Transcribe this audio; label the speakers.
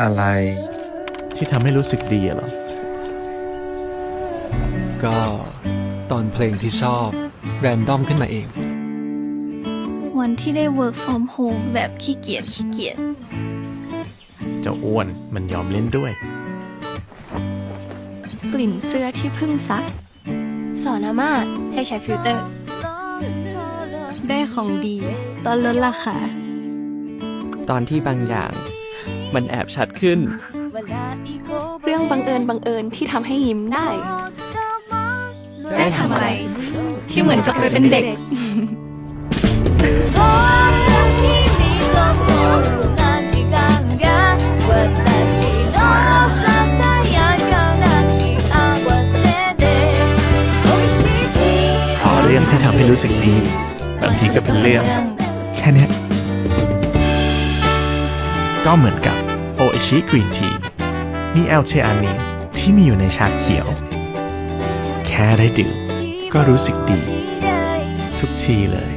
Speaker 1: อะไร
Speaker 2: ที่ทำให้รู้สึกดีอะเหรอ
Speaker 3: ก็ตอนเพลงที่ชอบ แรนดอมขึ้นมาเอง
Speaker 4: วันที่ได้ work from home แบบขี้เกียจขี้เกียจ
Speaker 2: เจ้าอ้วนมันยอมเล่นด้วย
Speaker 4: กลิ่นเสื้อที่เพิ่งซัก
Speaker 5: สอนอาม่าให้ใช้ฟิลเตอร์
Speaker 4: ได้ของดี ตอนลดราคา
Speaker 6: ตอนที่บางอย่าง มันแอบชัดขึ้น
Speaker 4: เรื่องบังเอิญบังเอิญที่ทำให้ยิ้มได้
Speaker 6: ได้ทำอะไร
Speaker 4: ที่เหมือนกับไปเป็นเด็ก
Speaker 2: ขอเรื่องที่ทำให้รู้สึกดี บางทีก็เป็นเรื่อง แค่เนี้ย ก็เหมือนกับโออิชิกรีนทีมีแอลเทอานีนที่มีอยู่ในชาเขียว แค่ได้ดื่มก็รู้สึกดี ทุกทีเลย